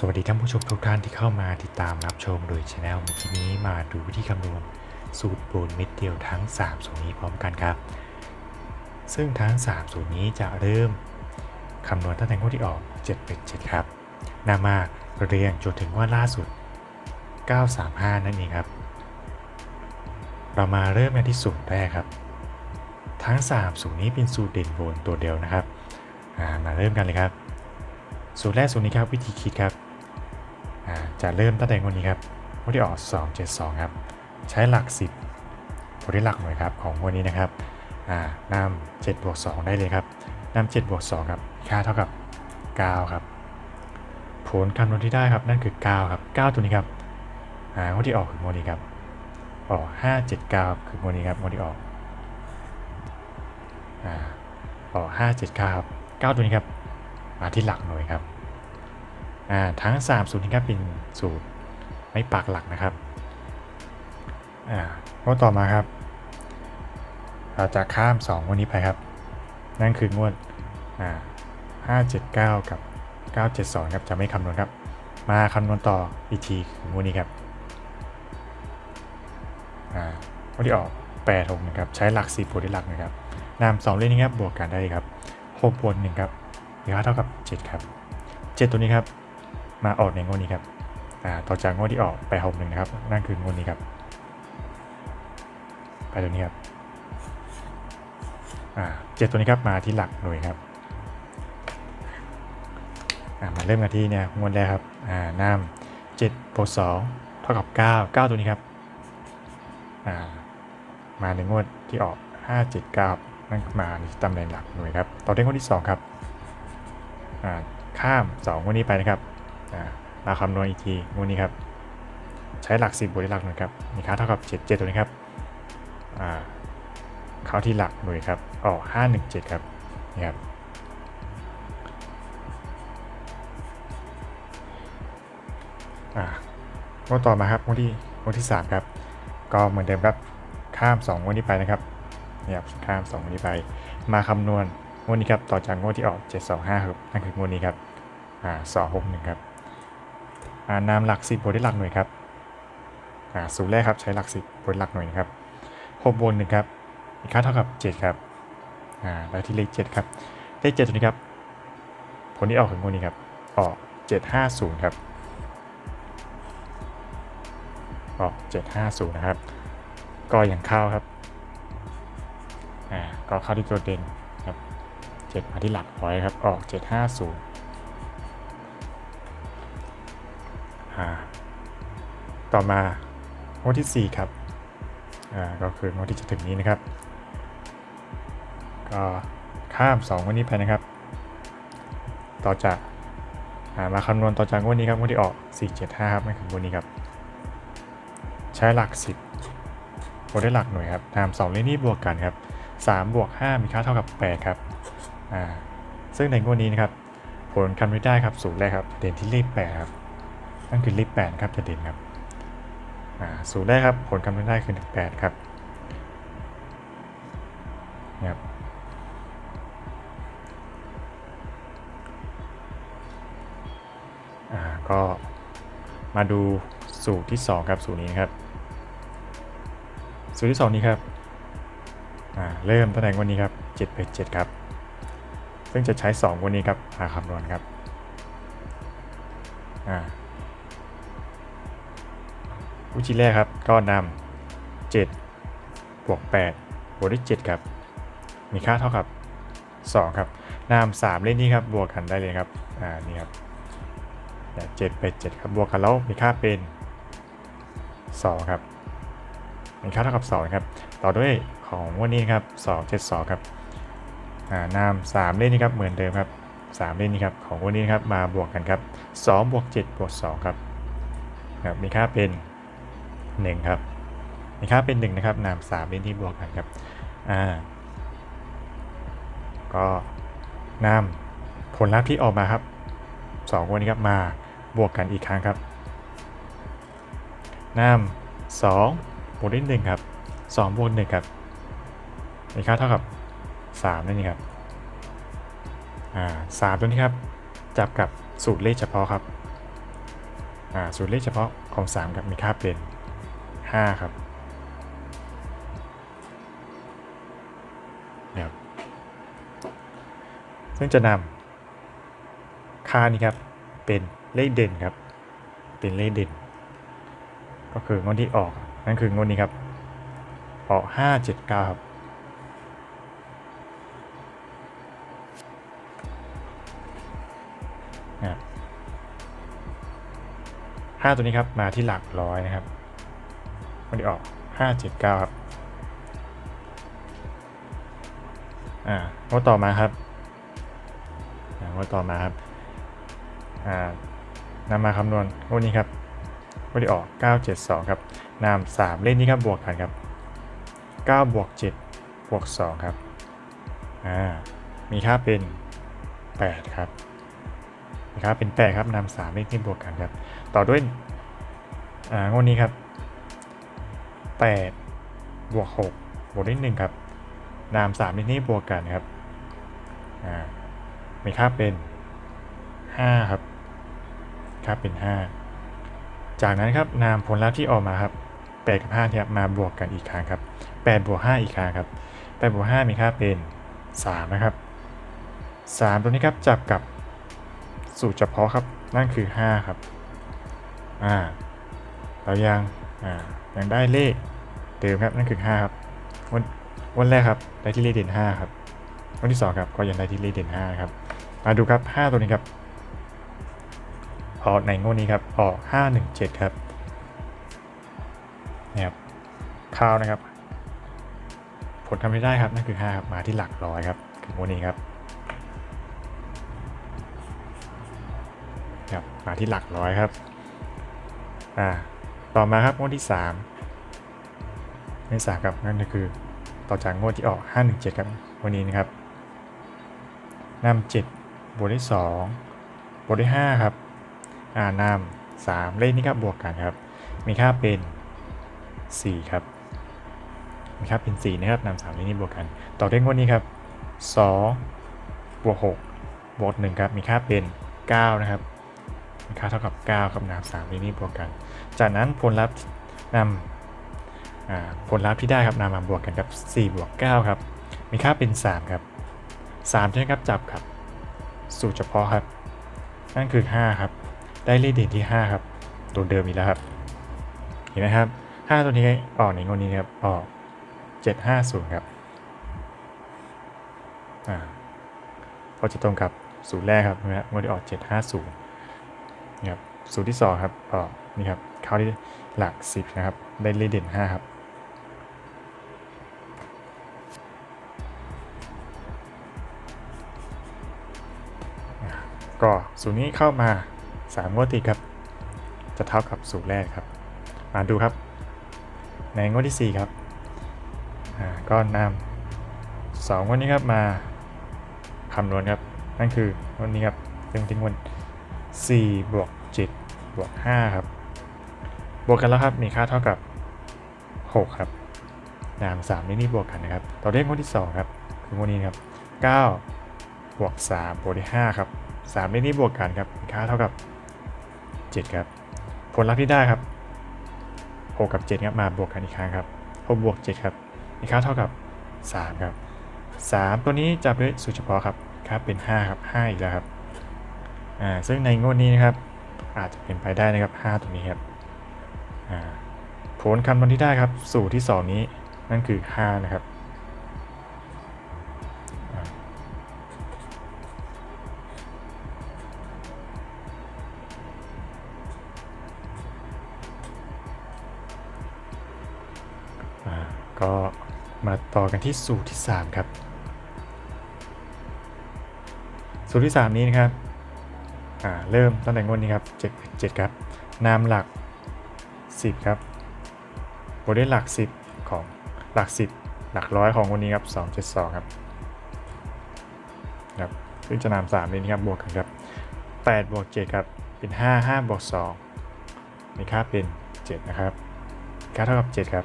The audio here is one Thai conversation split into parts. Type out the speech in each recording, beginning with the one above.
สวัสดีท่านผู้ชมทุกท่านที่เข้ามาติดตามรับชมโดยช anel ทีนี้มาดูวิธีคำนวณสูตรปูนเม็ดเดียวทั้ง 3 สูตรนี้พร้อมกันครับ ซึ่งทั้ง 3 สูตรนี้จะเริ่มคำนวณตั้งแต่งวดที่ออก7เป็น7ครับนำมาเรียงจนถึงว่าล่าสุด 935 นั่นเองครับ เรามาเริ่มกันที่สูตรแรกครับ ทั้ง 3 สูตรนี้เป็นสูตรเด่นบนตัวเดียวนะครับามาเริ่มกันเลยครับสูตรแรกสูตรนี้ครับวิธีคิดครับ จะเริ่มตั้งแต่วันนี้ครับงวันที่ออก 272 ครับ ใช้หลัก 10ผลที่หลักหน่วยครับของวันนี้นะครับอ่านำ7บวก2ได้เลยครับนำ7บวก2ครับ ค่าเท่ากับ 9 ครับ ผลคำนวณที่ได้ครับนั่นคือ 9 ครับ 9 ตัวนี้ครับอ่างวดที่ออกคืองวดนี้ครับ ออก 579 คืองวดนี้ครับงวดที่ออกอ่าอก579 ครับ 9 ตัวนี้ครับ มาที่หลักหน่วยครับ ทั้ง 3 สูตรนี้ครับเป็นสูตรไม่ปักหลักนะครับอ่างวดต่อมาครับ เราจะข้าม2วันนี้ไปครับ นั่นคืองวดอ่า579 กับ 972 ครับ จะไม่คำนวณครับ มาคำนวณต่ออีกทีคืองวดนี้ครับอ่างวดที่ออก8 6นะครับ ใช้หลัก10บวกด้วยหลักนะครับนำ2เลขนี้ครับบวกกันได้ครับ6บวก1ครับมีค่าเท่ากับ 7 ครับ 7 ตัวนี้ครับ มาออกในงวดนี้ครับอ่าต่อจากงวดที่ออกไปหกหนึ่งนะครับ นั่นคืองวดนี้ครับ ไปตัวนี้ครับอ่าเจ็ดตัวนี้ครับมาที่หลักหน่วยครับอ่ามาเริ่มกันที่เนี่ยงวดแรกครับอ่าน้ำเจ็ดบวกสองเท่ากับเก้าเก้าตัวนี้ครับอ่ามาในงวดที่ออกห้าเจ็ดเก้านั่นมาในตำแหน่งหลักหน่วยครับ ต่อด้วยงวดที่สองครับอ่าข้าม2งวดนี้ไปนะครับ อ่ามาคำนวณอีกทีงวดนี้ครับ ใช้หลัก 10บวกด้วยหลักหน่วยครับ มีค่าเท่ากับ 7 7 ตัวนี้ครับเข้าที่หลักหน่วยครับออก517 ครับนี่ครับอ่างวดต่อมาครับงวดที่งวดที่ 3 ครับ ก็เหมือนเดิมครับข้าม2งวดนี้ไปนะครับนี่ครับข้าม2งวดนี้ไป มาคำนวณงวดนี้ครับต่อจากงวดที่ออก 725 ครับนั่นคืองวดนี้ครับอ่า261 ครับ นามหลัก 10บวกด้วยหลักหน่วยครับอ่าสูตรแรกครับใช้หลัก 10บวกหลักหน่วยครับ6บวก1ครับมีกค่าเท่ากับ 7 ครับแล้วที่เลข 7 ครับ เลข 7 ตัวนี้ครับ ผลที่ออกคืองวดนี้ครับ ออก 750 ครับ ออก 750 นะครับ ก็ยังเข้าครับ อ่า ก็เข้าที่ตัวเด่นครับ 7 มาที่หลักร้อยครับ ออก 750 ต่อมางวดที่ 4 ครับอ่าก็คืองวดที่จะถึงนี้นะครับ ก็ข้าม2งวดนี้ไปนะครับ ต่อจากามาคำนวณต่อจากงวดนี้ครับงวดที่ออก 475 ครับนั่นคืองวดนี้ครับ ใช้หลัก 10บวกด้วยหลักหน่วยครับตาม2เลขนี้บวกกันครับ3บวก5มีค่าเท่ากับ8ครับอ่าซึ่งในงวดนี้นะครับผลคำนวณได้ครับสูตรแรกครับเด่นที่เลข8ครับ นั่นคือเลข8ครับจะเด่นครับสูตรแรกครับผลคำนวณได้คือ8ครับนี่ครับอ่าก็มาดูสูตรที่ 2 ครับสูตรนี้ครับ สูตรที่ 2 นี้ครับอ่าเริ่มตั้งแต่วันนี้ครับ7เป็น7ครับ ซึ่งจะใช้ 2 วันนี้ครับหาคำนวณครับ อ่าวิธีแรกครับก็นำ7บวก8บวกด้วย7ครับ มีค่าเท่ากับ 2 ครับนำ3เลขนี้ครับบวกกันได้เลยครับอ่านี่ครับเจ็ดเป็น7ครับบวกกันแล้วมีค่าเป็น 2 ครับมีค่าเท่ากับ 2 ครับ ต่อด้วยของวันนี้ครับ2 7 2ครับอ่านาม3เล่นนี้ครับเหมือนเดิมครับ3เล่นนี้ครับของวันนี้ครับมาบวกกันครับ2บวก7บวก2ครับครับมีค่าเป็น 1ครับมีค่าเป็น1นะครับนาม3เล่นที่บวกกันครับอ่าก็นามผลลัพธ์ที่ออกมาครับ2วันนี้ครับมาบวกกันอีกครั้งครับนาม2บวกด้วย1ครับ2บวก1ครับมีค่าเท่ากับ3นั่นเองครับอ่าสามตัวนี้ครับจับกับสูตรเลขเฉพาะครับอ่าสูตรเลขเฉพาะของ3ครับมีค่าเป็น 5 ครับนะครับ ซึ่งจะนำค่านี้ครับ เป็นเลขเด่นครับ เป็นเลขเด่น ก็คืองวดที่ออกนั่นคืองวดนี้ครับ ออก 579 ครับนะครับห้าตัวนี้ครับมาที่หลักร้อยนะครับ วันนี้ออกห้าเจ็ดเก้าครับ อ่างวดต่อมาครับ อ่างวดต่อมาครับ อ่านำมาคำนวณงวดนี้ครับงวดที่ออก 972 ครับนำ3เลขนี้ครับบวกกันครับ 9 บวก 7 บวก 2 ครับ อ่า มีค่าเป็น 8 ครับนะครับเป็น 8 ครับนำสามเลขที่บวกกันครับ ต่อด้วยอ่างวดนี้ครับ 8บวก6บวกด้วย1ครับนำสามเลขนี้บวกกันครับอ่ามีค่าเป็น 5 ครับ ค่าเป็น 5 จากนั้นครับนำผลลัพธ์ที่ออกมาครับ8กับ5เนี่ยมาบวกกันอีกครั้งครับ8บวก5อีกครั้งครับ8บวก5มีค่าเป็น 3 นะครับ 3 ตัวนี้ครับจับกับสูตรเฉพาะครับ นั่นคือ 5 ครับ อ่า เรายัง อ่า ยังได้เลขเดิมครับนั่นคือ5ครับวันวันแรกครับได้ที่เลขเด่น5ครับวันที่2ครับก็ยังได้ที่เลขเด่น5ครับมาดูครับ 5 ตัวนี้ครับออกในงวดนี้ครับออก517 ครับนี่ครับข้าวนะครับ ผลทำไม่ได้ครับนั่นคือ5ครับมาที่หลักร้อยครับคืองวดนี้ครับครับมาที่หลักร้อยครับอ่า ต่อมาครับงวดที่3งวดที่สามครับนั่นก็คือ ต่อจากงวดที่ออก 517 ครับวันนี้นะครับนำ7บวกด้วย2บวกด้วย5ครับอ่านำ3เลขนี้ครับบวกกันครับ มีค่าเป็น 4 ครับมีค่าเป็น 4 นะครับนำ3เลขนี้บวกกัน ต่อด้วยงวดนี้ครับ2บวก6บวก1ครับมีค่าเป็น 9 นะครับมีค่าเท่ากับ9กับนาม3นี้นี่บวกกัน จากนั้นผลลัพธ์นำผลลัพธ์ที่ได้ครับนำมาบวกกันกับ4บวก9ครับมีค่าเป็น 3 ครับ3ใช่ไหมครับจับครับ สูตรเฉพาะครับ นั่นคือ 5 ครับ ได้เลขเด่นที่ 5 ครับ ตัวเดิมอีกแล้วครับ เห็นไหมครับ 5 ตัวนี้ออกในงวดนี้ครับออก 750 ครับอ่าก็จะตรงกับสูตรแรกครับนะฮะงวดที่ออก 750นี่ครับสูตรที่ 2 ครับออกนี่ครับ เข้าที่หลัก 10 นะครับ ได้เลขเด่น 5 ครับ ก็สูตรนี้เข้ามา 3 งวดติดครับ จะเท่ากับสูตรแรกครับ มาดูครับ ในงวดที่ 4 ครับก็นำสองงวดนี้ครับมาคำนวณครับ นั่นคืองวดนี้ครับเป็นถึงงวด4บวก7บวก5ครับ บวกกันแล้วครับ มีค่าเท่ากับ 6 ครับนาม3นี่นี่บวกกันนะครับต่อด้วยงวดที่ 2 ครับ คืองวดนี้ครับ 9 บวก 3 บวกด้วย5ครับ3นี่นี่บวกกันครับ มีค่าเท่ากับ 7 ครับ ผลลัพธ์ที่ได้ครับ 6 กับ 7 ครับ มาบวกกันอีกครั้งครับ6บวก 7 ครับ มีค่าเท่ากับ 3 ครับ 3 ตัวนี้จับด้วยสูตรเฉพาะครับ ค่าเป็น 5 ครับ 5 อีกแล้วครับ อ่า ซึ่งในงวดนี้นะครับ อาจจะเป็นไปได้นะครับ 5ตรงนี้ครับ ผลคำนวณที่ได้ครับ สูตรที่ 2 นี้นั่นคือ 5 นะครับก็มาต่อกันที่สูตรที่ 3 ครับ สูตรที่ 3 นี้นะครับเริ่มตั้งแต่งวดนี้ครับ 7 7 ครับ นามหลัก 10 ครับบวกด้วยหลัก 10 ของหลัก 10 หลักร้อยของวันนี้ครับ 272 ครับครับซึ่งจะนำ3นี้นะครับบวกกันครับ8บวก7ครับเป็น 5 5บวก2มีค่าเป็น 7 นะครับ ค่าเท่ากับ 7 ครับ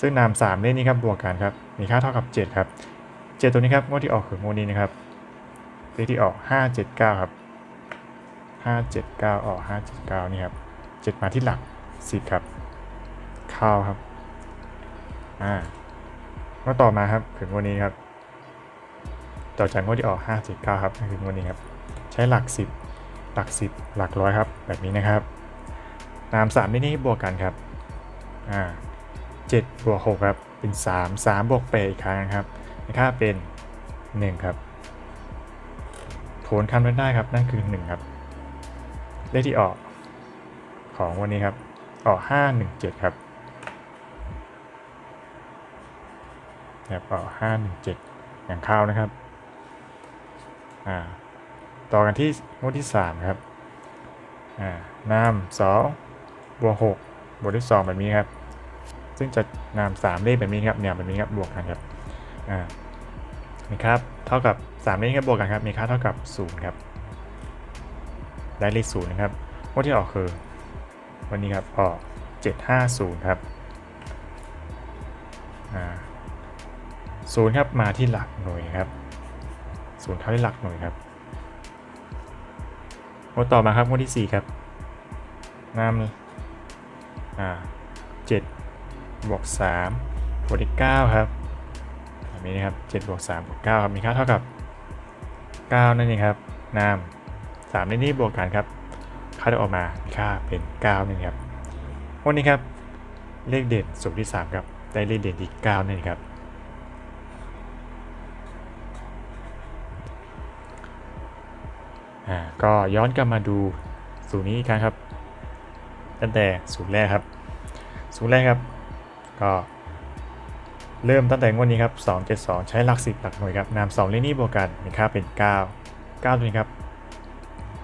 ซึ่งนำ3เลขนี้ครับบวกกันครับมีค่าเท่ากับ 7 ครับ 7 ตัวนี้ครับงวดที่ออกคืองวดนี้นะครับเลขที่ออก 579 ครับ 579 ออก 579 นี่ครับเจ็ดมาที่หลัก สิบครับ ข้าวครับ อ่าก็ต่อมาครับถึงวันนี้ครับ ต่อจากงวดที่ออก5 7 9ครับถึงวันนี้ครับ ใช้หลัก10หลัก10หลักร้อยครับ แบบนี้นะครับนาม3นี่นี่บวกกันครับ อ่า7บวก6ครับ เป็น3 3บวก8อีกครั้งครับค่าเป็น1ครับผลคำนวณได้ครับ นั่นคือ1ครับ เลขที่ออกของวันนี้ครับ ออ517 ครับแบบออ517 อย่างเข้านะครับอ่าต่อกันที่งวดที่ 3 ครับอ่านาม2บวก6บวกด้วย2แบบนี้ครับ ซึ่งจะนาม3เลขแบบนี้ครับเนี่ยแบบนี้ครับบวกกันครับอ่ามีค่าเท่ากับ3เลขครับบวกกันครับมีค่าเท่ากับ0ครับได้เลข0นะครับงวดที่ออกคือ วันนี้ครับออก 750 ครับศูนย์ครับมาที่หลักหน่วยครับศูนย์เข้าที่หลักหน่วยครับงวดต่อมาครับงวดที่ 4 ครับนำอ่าเจ็ดบวกสามบวกที่เก้าครับแบบนี้นะครับเจ็ดบวกสามบวกเก้าครับมีค่าเท่ากับเก้านั่นเองครับนามสามในนี้บวกกันครับ ค่าที่ออกมามีค่าเป็นเก้านั่งครับวันนี้ครับเลขเด่นสูตรที่ 3 ครับ ได้เลขเด่นที่9นั่งครับ อ่า ก็ย้อนกลับมาดูสูตรนี้อีกครั้งครับ ตั้งแต่สูตรแรกครับ สูตรแรกครับ ก็เริ่มตั้งแต่งวดนี้ครับ 272 ใช้หลัก 10 หลักหน่วยครับนำ2เลขนี้บวกกันมีค่าเป็น 9 9ตัวนี้ครับ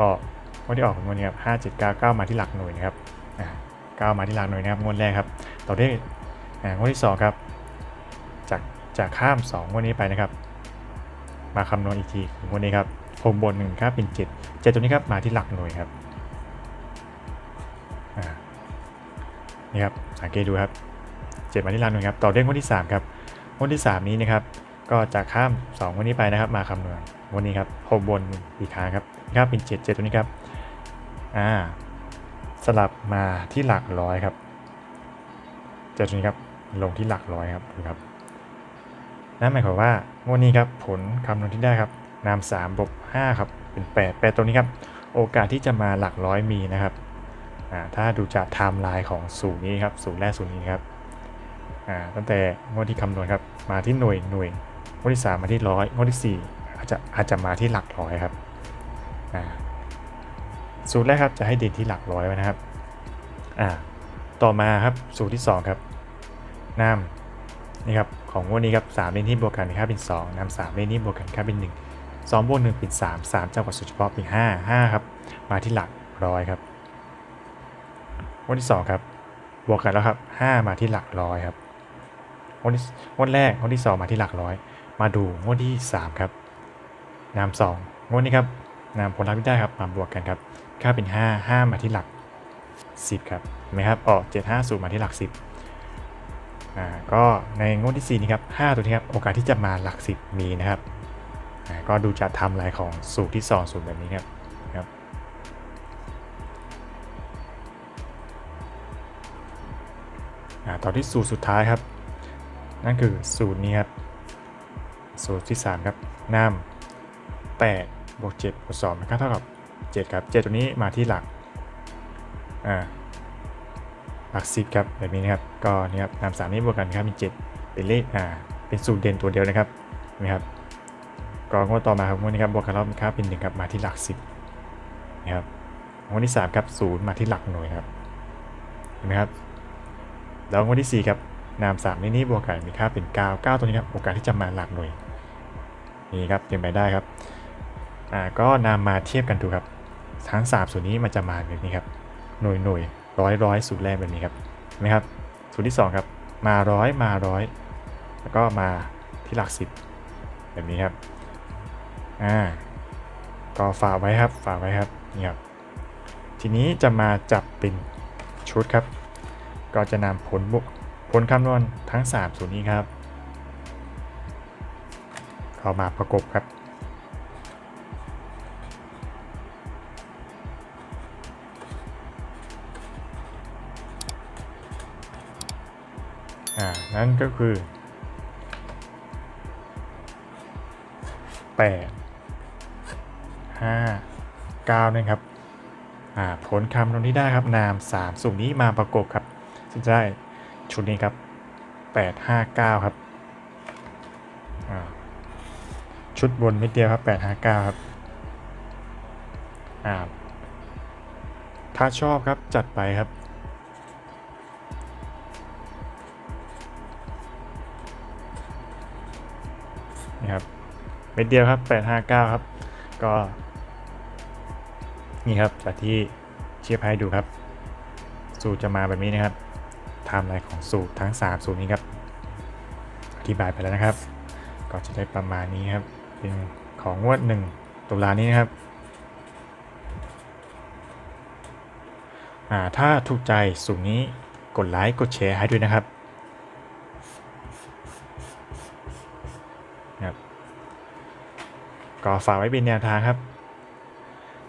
ออก งวดที่ออกเป็นงวดนี้ครับ5 7 9 9มาที่หลักหน่วยนะครับอ่ามาที่หลักหน่วยนะครับงวดแรกครับต่อด้วยอ่างวดที่2ครับจากจากข้าม2งวดนี้ไปนะครับ มาคำนวณอีกทีงวดนี้ครับผมบนหนึ่งครับเป็น7 7ตัวนี้ครับมาที่หลักหน่วยครับนี่ครับสังเกตดูครับ7มาที่หลักหน่วยครับต่อด้วยงวดที่3ครับงวดที่ 3 นี้นะครับก็จากข้าม2งวันนี้ไปนะครับ มาคำนวณวันนี้ครับผมบนอีกครั้งครับนี่ครับเป็น7 7ตัวนี้ครับ อ่าสลับมาที่หลักร้อยครับจ็ดตัวนี้ครับลงที่หลักร้อยครับดูครับนั่นหมายความว่างวดนี้ครับผลคำนวณที่ได้ครับนาม3บวก5ครับเป็น8 8ตัวนี้ครับโอกาสที่จะมาหลักร้อยมีนะครับอ่าถ้าดูจากไทม์ไลน์ของสูตรนี้ครับสูตรแรกสูตรนี้ครับอ่าตั้งแต่งวดที่คำนวณครับมาที่หน่วยหน่วยงวดที่ 3 มาที่ร้อยงวดที่4อาจจะอาจจะมาที่หลักร้อยครับอ่า สูตรแรกครับจะให้เด่นที่หลักร้อยไว้นะครับอ่าต่อมาครับสูตรที่ 2 ครับนามนี่ครับของงวดนี้ครับ3เลนที่บวกกันค่าเป็น2นำ3เลนที่บวกกันค่าเป็น 1 2บวก1เป็น3 3เจ้ากว่าสูตรเฉพาะเป็น5 5ครับมาที่หลักร้อยครับงวดที่ 2 ครับ บวกกันแล้วครับ 5 มาที่หลักร้อยครับงวดที่งวดแรกงวดที่ 2 มาที่หลักร้อย มาดูงวดที่ 3 ครับนาม2งวดนี้ครับนามผลลัพธ์ที่ได้ครับมาบวกกันครับ ค่าเป็น 5 5 มาที่หลัก 10 ครับเห็นไหมครับ ออก 7 5 0 มาที่หลัก 10อ่าก็ในงวดที่ 4 นี้ครับ 5 ตัวนี้ครับ โอกาสที่จะมาหลัก 10 มีนะครับอ่าก็ดูจากทำลายของสูตรที่ 2 สูตรแบบนี้ครับครับ อ่า ต่อที่สูตรสุดท้ายครับ นั่นคือสูตรนี้ครับ สูตรที่ 3 ครับนำ8บวก7บวก2มันก็เท่ากับ 7 ครับ 7 ตัวนี้มาที่หลักอ่าหลัก10ครับแบบนี้นะครับก็นี่ครับนำ3นี้บวกกันครับมี 7 เป็นเลขอ่าเป็นสูตรเด่นตัวเดียวนะครับเห็นะครับก็งวดต่อมาครับงวดนี้ครับบวกกันรอบค่าเป็นหนึ่งครับมาที่หลักสิบนะครับงวดที่สามครับศูนย์มาที่หลักหน่วยครับเห็นไหมครับแล้วงวดที่สี่ครับนามสามในนี้บวกกันมีค่าเป็นเก้าเก้าตัวนี้ครับโอกาสที่จะมาหลักหน่วยนี่ครับเป็นไปได้ครับอ่าก็นำมาเทียบกันดูครับ ทั้งสามส่วนนี้มันจะมาแบบนี้ครับหน่วยหน่วยร้อยร้อยสูตรแรกแบบนี้ครับเห็นไหมครับสูตรที่สองครับ มาร้อยมาร้อยแล้วก็มาที่หลักสิบแบบนี้ครับอ่าก็ฝากไว้ครับฝากไว้ครับนี่ครับทีนี้จะมาจับเป็นชุดครับ ก็จะนำผลบุผลคำนวณทั้ง3ส่วนนี้ครับ เข้ามาประกบครับ นั่นก็คือแปดห้าเก้านะครับอ่าผลคำตรงที่ได้ครับนามสามสุ่มนี้มาประกบครับจะได้ชุดนี้ครับแปดห้าเก้าครับอ่าชุดบนเม็ดเดียวครับแปดห้าเก้าครับอ่าถ้าชอบครับจัดไปครับ นี่ครับเม็ดเดียวครับ 859 ครับ ก็ นี่ครับจากที่เชียร์ให้ดูครับ สูตรจะมาแบบนี้นะครับไทม์ไลน์ของสูตรทั้ง 3 สูตรนี้ครับ อธิบายไปแล้วนะครับ ก็จะได้ประมาณนี้ครับเป็นของงวด 1 ตุลานี้นะครับถ้าถูกใจสูตรนี้กดไลค์กดแชร์ให้ด้วยนะครับ ก็ฝากไว้เป็นแนวทางครับ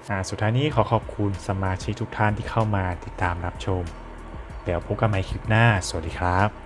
อ่าสุดท้ายนี้ขอขอบคุณสมาชิกทุกท่านที่เข้ามาติดตามรับชม เดี๋ยวพบกันใหม่คลิปหน้า สวัสดีครับ